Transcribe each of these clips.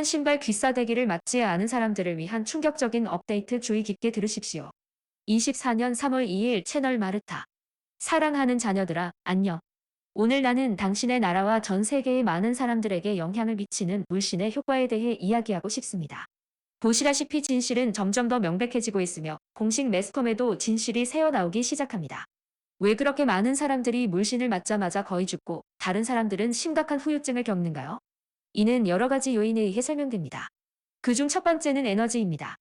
하얀 신발 귀싸대기를 맞지 않은 사람들을 위한 충격적인 업데이트 주의 깊게 들으십시오. 24년 3월 2일 채널 마르타. 사랑하는 자녀들아, 안녕. 오늘 나는 당신의 나라와 전 세계의 많은 사람들에게 영향을 미치는 물신의 효과에 대해 이야기하고 싶습니다. 보시다시피 진실은 점점 더 명백해지고 있으며 공식 매스컴에도 진실이 새어나오기 시작합니다. 왜 그렇게 많은 사람들이 물신을 맞자마자 거의 죽고 다른 사람들은 심각한 후유증을 겪는가요? 이는 여러 가지 요인에 의해 설명됩니다. 그중 첫 번째는 에너지입니다.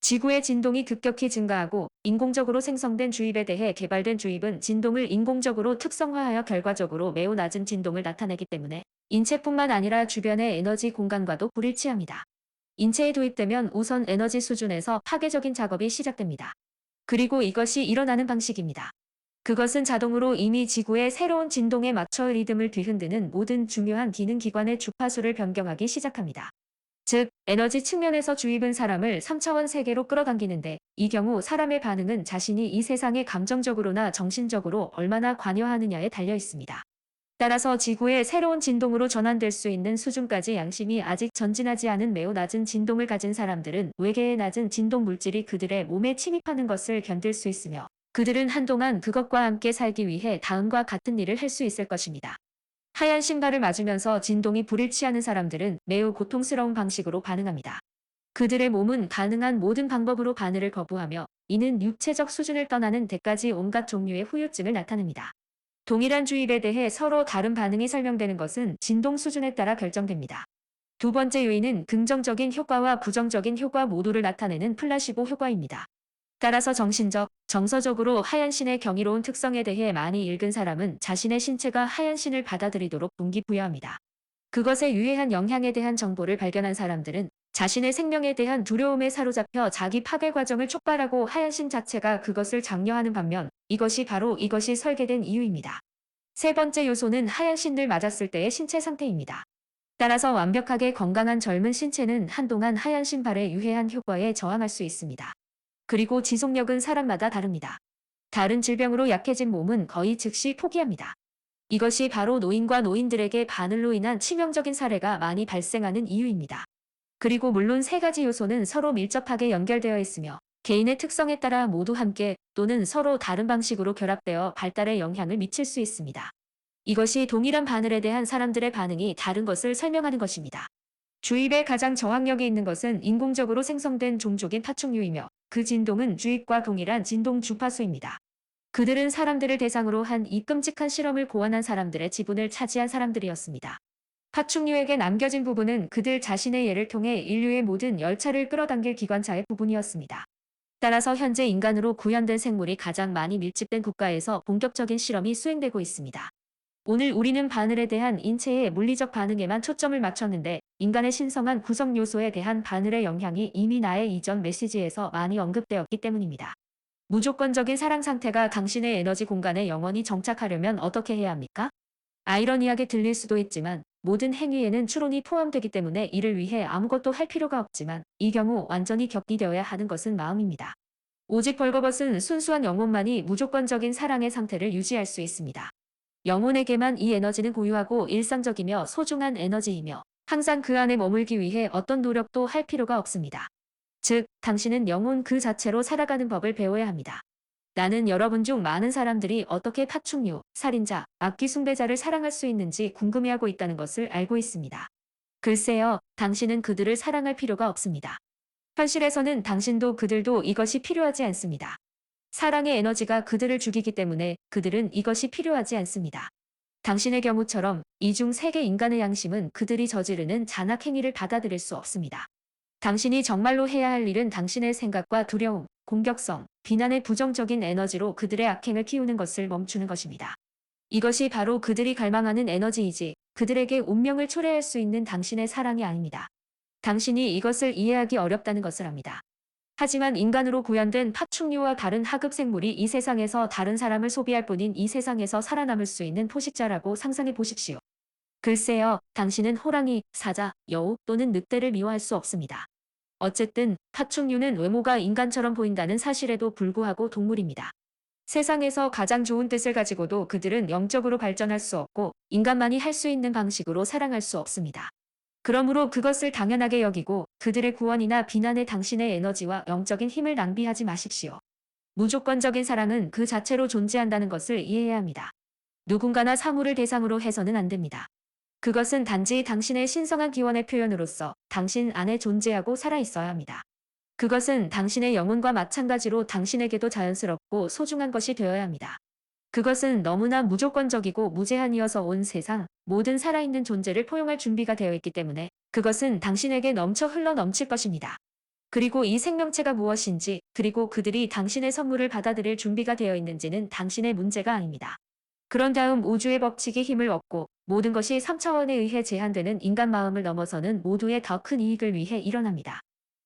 지구의 진동이 급격히 증가하고 인공적으로 생성된 주입에 대해 개발된 주입은 진동을 인공적으로 특성화하여 결과적으로 매우 낮은 진동을 나타내기 때문에 인체뿐만 아니라 주변의 에너지 공간과도 불일치합니다. 인체에 도입되면 우선 에너지 수준에서 파괴적인 작업이 시작됩니다. 그리고 이것이 일어나는 방식입니다. 그것은 자동으로 이미 지구의 새로운 진동에 맞춰 리듬을 뒤흔드는 모든 중요한 기능 기관의 주파수를 변경하기 시작합니다. 즉, 에너지 측면에서 주입은 사람을 3차원 세계로 끌어당기는데 이 경우 사람의 반응은 자신이 이 세상에 감정적으로나 정신적으로 얼마나 관여하느냐에 달려 있습니다. 따라서 지구의 새로운 진동으로 전환될 수 있는 수준까지 양심이 아직 전진하지 않은 매우 낮은 진동을 가진 사람들은 외계의 낮은 진동 물질이 그들의 몸에 침입하는 것을 견딜 수 있으며 그들은 한동안 그것과 함께 살기 위해 다음과 같은 일을 할 수 있을 것입니다. 하얀 신발을 맞으면서 진동이 불일치하는 사람들은 매우 고통스러운 방식으로 반응합니다. 그들의 몸은 가능한 모든 방법으로 바늘을 거부하며 이는 육체적 수준을 떠나는 데까지 온갖 종류의 후유증을 나타냅니다. 동일한 주입에 대해 서로 다른 반응이 설명되는 것은 진동 수준에 따라 결정됩니다. 두 번째 요인은 긍정적인 효과와 부정적인 효과 모두를 나타내는 플라시보 효과입니다. 따라서 정신적, 정서적으로 하얀 신의 경이로운 특성에 대해 많이 읽은 사람은 자신의 신체가 하얀 신을 받아들이도록 동기부여합니다. 그것에 유해한 영향에 대한 정보를 발견한 사람들은 자신의 생명에 대한 두려움에 사로잡혀 자기 파괴 과정을 촉발하고 하얀 신 자체가 그것을 장려하는 반면 이것이 바로 이것이 설계된 이유입니다. 세 번째 요소는 하얀 신을 맞았을 때의 신체 상태입니다. 따라서 완벽하게 건강한 젊은 신체는 한동안 하얀 신발의 유해한 효과에 저항할 수 있습니다. 그리고 지속력은 사람마다 다릅니다. 다른 질병으로 약해진 몸은 거의 즉시 포기합니다. 이것이 바로 노인과 노인들에게 바늘로 인한 치명적인 사례가 많이 발생하는 이유입니다. 그리고 물론 세 가지 요소는 서로 밀접하게 연결되어 있으며 개인의 특성에 따라 모두 함께 또는 서로 다른 방식으로 결합되어 발달에 영향을 미칠 수 있습니다. 이것이 동일한 바늘에 대한 사람들의 반응이 다른 것을 설명하는 것입니다. 주입에 가장 저항력이 있는 것은 인공적으로 생성된 종족인 파충류이며 그 진동은 주입과 동일한 진동 주파수입니다. 그들은 사람들을 대상으로 한 이 끔찍한 실험을 고안한 사람들의 지분을 차지한 사람들이었습니다. 파충류에게 남겨진 부분은 그들 자신의 예를 통해 인류의 모든 열차를 끌어당길 기관차의 부분이었습니다. 따라서 현재 인간으로 구현된 생물이 가장 많이 밀집된 국가에서 본격적인 실험이 수행되고 있습니다. 오늘 우리는 바늘에 대한 인체의 물리적 반응에만 초점을 맞췄는데 인간의 신성한 구성 요소에 대한 바늘의 영향이 이미 나의 이전 메시지에서 많이 언급되었기 때문입니다. 무조건적인 사랑 상태가 당신의 에너지 공간에 영원히 정착하려면 어떻게 해야 합니까? 아이러니하게 들릴 수도 있지만 모든 행위에는 추론이 포함되기 때문에 이를 위해 아무것도 할 필요가 없지만 이 경우 완전히 격리되어야 하는 것은 마음입니다. 오직 벌거벗은 순수한 영혼만이 무조건적인 사랑의 상태를 유지할 수 있습니다. 영혼에게만 이 에너지는 고유하고 일상적이며 소중한 에너지이며 항상 그 안에 머물기 위해 어떤 노력도 할 필요가 없습니다. 즉, 당신은 영혼 그 자체로 살아가는 법을 배워야 합니다. 나는 여러분 중 많은 사람들이 어떻게 파충류, 살인자, 악기 숭배자를 사랑할 수 있는지 궁금해하고 있다는 것을 알고 있습니다. 글쎄요, 당신은 그들을 사랑할 필요가 없습니다. 현실에서는 당신도 그들도 이것이 필요하지 않습니다. 사랑의 에너지가 그들을 죽이기 때문에 그들은 이것이 필요하지 않습니다. 당신의 경우처럼 이중세개 인간의 양심은 그들이 저지르는 잔악 행위를 받아들일 수 없습니다. 당신이 정말로 해야 할 일은 당신의 생각과 두려움, 공격성, 비난의 부정적인 에너지로 그들의 악행을 키우는 것을 멈추는 것입니다. 이것이 바로 그들이 갈망하는 에너지이지 그들에게 운명을 초래할 수 있는 당신의 사랑이 아닙니다. 당신이 이것을 이해하기 어렵다는 것을 압니다. 하지만 인간으로 구현된 파충류와 다른 하급 생물이 이 세상에서 다른 사람을 소비할 뿐인 이 세상에서 살아남을 수 있는 포식자라고 상상해 보십시오. 글쎄요, 당신은 호랑이, 사자, 여우 또는 늑대를 미워할 수 없습니다. 어쨌든 파충류는 외모가 인간처럼 보인다는 사실에도 불구하고 동물입니다. 세상에서 가장 좋은 뜻을 가지고도 그들은 영적으로 발전할 수 없고 인간만이 할 수 있는 방식으로 사랑할 수 없습니다. 그러므로 그것을 당연하게 여기고 그들의 구원이나 비난에 당신의 에너지와 영적인 힘을 낭비하지 마십시오. 무조건적인 사랑은 그 자체로 존재한다는 것을 이해해야 합니다. 누군가나 사물을 대상으로 해서는 안 됩니다. 그것은 단지 당신의 신성한 기원의 표현으로서 당신 안에 존재하고 살아 있어야 합니다. 그것은 당신의 영혼과 마찬가지로 당신에게도 자연스럽고 소중한 것이 되어야 합니다. 그것은 너무나 무조건적이고 무제한이어서 온 세상 모든 살아있는 존재를 포용할 준비가 되어 있기 때문에 그것은 당신에게 넘쳐 흘러 넘칠 것입니다. 그리고 이 생명체가 무엇인지 그리고 그들이 당신의 선물을 받아들일 준비가 되어 있는지는 당신의 문제가 아닙니다. 그런 다음 우주의 법칙이 힘을 얻고 모든 것이 3차원에 의해 제한되는 인간 마음을 넘어서는 모두의 더 큰 이익을 위해 일어납니다.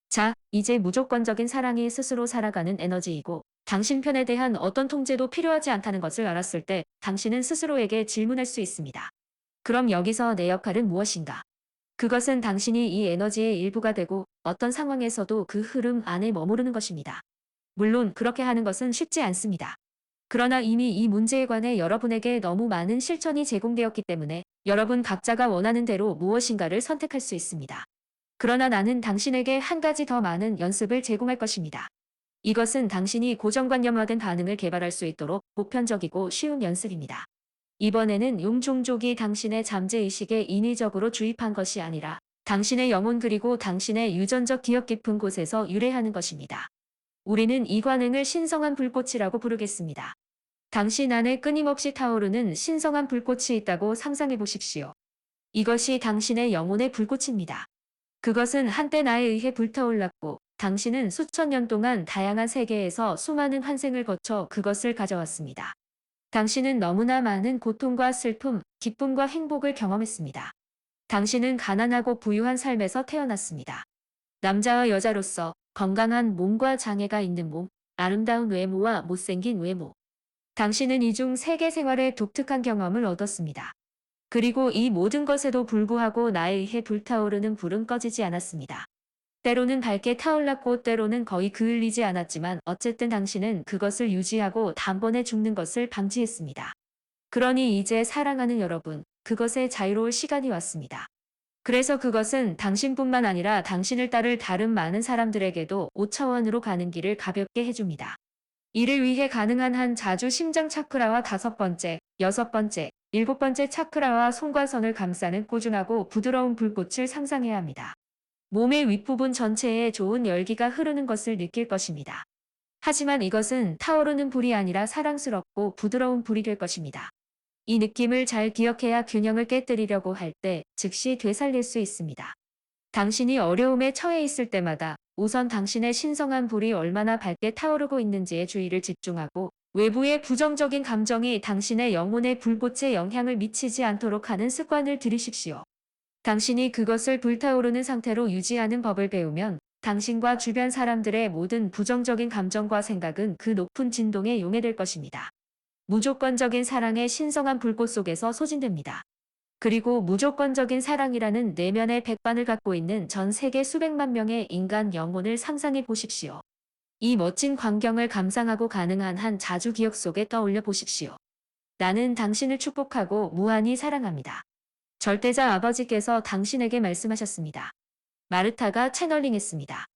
자, 이제 무조건적인 사랑이 스스로 살아가는 에너지이고 당신 편에 대한 어떤 통제도 필요하지 않다는 것을 알았을 때 당신은 스스로에게 질문할 수 있습니다. 그럼 여기서 내 역할은 무엇인가? 그것은 당신이 이 에너지의 일부가 되고 어떤 상황에서도 그 흐름 안에 머무르는 것입니다. 물론 그렇게 하는 것은 쉽지 않습니다. 그러나 이미 이 문제에 관해 여러분에게 너무 많은 실천이 제공되었기 때문에 여러분 각자가 원하는 대로 무엇인가를 선택할 수 있습니다. 그러나 나는 당신에게 한 가지 더 많은 연습을 제공할 것입니다. 이것은 당신이 고정관념화된 반응을 개발할 수 있도록 보편적이고 쉬운 연습입니다. 이번에는 용종족이 당신의 잠재의식에 인위적으로 주입한 것이 아니라 당신의 영혼 그리고 당신의 유전적 기억 깊은 곳에서 유래하는 것입니다. 우리는 이 관행을 신성한 불꽃이라고 부르겠습니다. 당신 안에 끊임없이 타오르는 신성한 불꽃이 있다고 상상해 보십시오. 이것이 당신의 영혼의 불꽃입니다. 그것은 한때 나에 의해 불타올랐고 당신은 수천 년 동안 다양한 세계에서 수많은 환생을 거쳐 그것을 가져왔습니다. 당신은 너무나 많은 고통과 슬픔, 기쁨과 행복을 경험했습니다. 당신은 가난하고 부유한 삶에서 태어났습니다. 남자와 여자로서 건강한 몸과 장애가 있는 몸, 아름다운 외모와 못생긴 외모. 당신은 이중 세계 생활의 독특한 경험을 얻었습니다. 그리고 이 모든 것에도 불구하고 나에 의해 불타오르는 불은 꺼지지 않았습니다. 때로는 밝게 타올랐고 때로는 거의 그을리지 않았지만 어쨌든 당신은 그것을 유지하고 단번에 죽는 것을 방지했습니다. 그러니 이제 사랑하는 여러분, 그것에 자유로울 시간이 왔습니다. 그래서 그것은 당신뿐만 아니라 당신을 따를 다른 많은 사람들에게도 5차원으로 가는 길을 가볍게 해줍니다. 이를 위해 가능한 한 자주 심장 차크라와 다섯 번째, 여섯 번째, 일곱 번째 차크라와 손과 선을 감싸는 꾸준하고 부드러운 불꽃을 상상해야 합니다. 몸의 윗부분 전체에 좋은 열기가 흐르는 것을 느낄 것입니다. 하지만 이것은 타오르는 불이 아니라 사랑스럽고 부드러운 불이 될 것입니다. 이 느낌을 잘 기억해야 균형을 깨뜨리려고 할 때 즉시 되살릴 수 있습니다. 당신이 어려움에 처해 있을 때마다 우선 당신의 신성한 불이 얼마나 밝게 타오르고 있는지에 주의를 집중하고 외부의 부정적인 감정이 당신의 영혼의 불꽃에 영향을 미치지 않도록 하는 습관을 들이십시오. 당신이 그것을 불타오르는 상태로 유지하는 법을 배우면 당신과 주변 사람들의 모든 부정적인 감정과 생각은 그 높은 진동에 용해될 것입니다. 무조건적인 사랑의 신성한 불꽃 속에서 소진됩니다. 그리고 무조건적인 사랑이라는 내면의 백반을 갖고 있는 전 세계 수백만 명의 인간 영혼을 상상해 보십시오. 이 멋진 광경을 감상하고 가능한 한 자주 기억 속에 떠올려 보십시오. 나는 당신을 축복하고 무한히 사랑합니다. 절대자 아버지께서 당신에게 말씀하셨습니다. 마르타가 채널링했습니다.